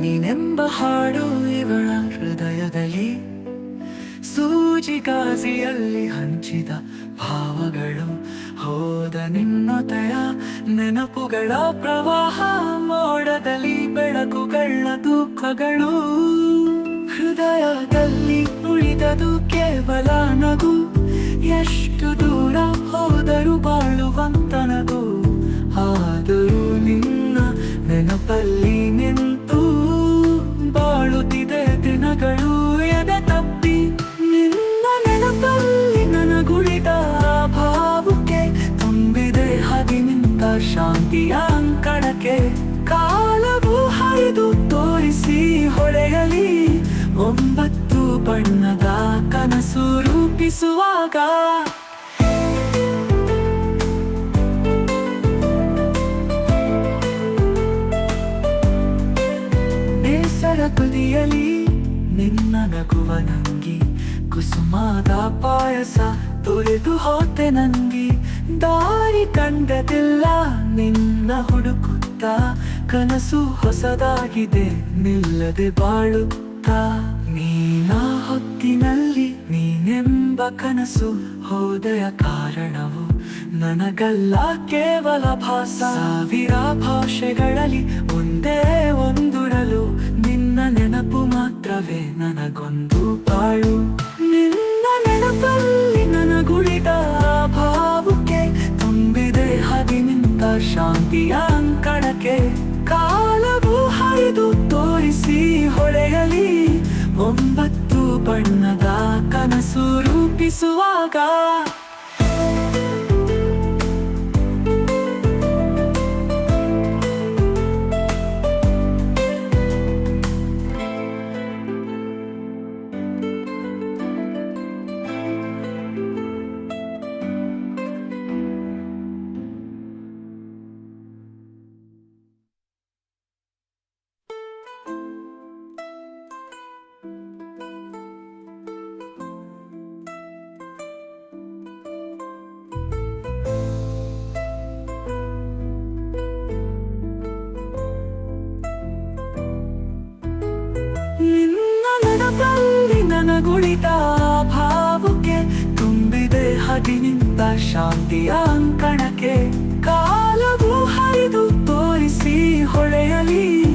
ನೀನೆಂಬ ಹಾಡು ಇವಳ ಹೃದಯದಲ್ಲಿ. ಸೂಜಿಗಾಜಿಯಲ್ಲಿ ಹಂಚಿದ ಭಾವಗಳು ಹೋದ ನಿನ್ನೊತೆಯ ನೆನಪುಗಳ ಪ್ರವಾಹ, ಮೋಡದಲ್ಲಿ ಬೆಳಕುಗಳ ದುಃಖಗಳು. ಹೃದಯದಲ್ಲಿ ಉಳಿದದು ಕೇವಲ ನಗು, ಎಷ್ಟು ದೂರ ಶಾಂತಿಯ ಅಂಕಣಕ್ಕೆ ಕಾಲವು ಹರಿದು ತೋರಿಸಿ ಹೊಳೆಯಲಿ. ಒಂಬತ್ತು ಬಣ್ಣದ ಕನಸು ರೂಪಿಸುವಾಗ ಬೇಸರ ತುದಿಯಲಿ ನಿನ್ನ ನಗುವ ನಂಗಿ ಕುಸುಮಾದ ಪಾಯಸ ತೊರೆದು ಹೋತೆ ನಂಗಿ. ದಾರಿ ಕಂಡದಿಲ್ಲ ನಿನ್ನ ಹುಡುಕುತ್ತ. ಕನಸು ಹೊಸದಾಗಿದೆ, ನಿಲ್ಲದೆ ಬಾಳುತ್ತ. ನೀನ ಹೊತ್ತಿನಲ್ಲಿ ನೀನೆಂಬ ಕನಸು ಹೋದಯ ಕಾರಣವು ನನಗಲ್ಲ, ಕೇವಲ ಭಾಸ. ಸಾವಿರ ಭಾಷೆಗಳಲ್ಲಿ ಒಂದೇ ಒಂದುರಲು ನಿನ್ನ ನೆನಪು ಮಾತ್ರವೇ ನನಗೊಂದು ಬಾಳು ಶಾಂತಿಯ ಅಂಕಣಕ್ಕೆ ಕಾಲವು ಹರಿದು ತೋರಿಸಿ ಹೊಳೆಯಲಿ. ಒಂಬತ್ತು ಬಣ್ಣದ ಕನಸು ರೂಪಿಸುವಾಗ ನನಗುಳಿದ ಭಾವಕ್ಕೆ ತುಂಬಿದೆ ಹದಿನಿಂದ ಶಾಂತಿಯ ಅಂಕಣಕ್ಕೆ. ಕಾಲವು ಹರಿದು ತೋರಿಸಿ ಹೊಳೆಯಲಿ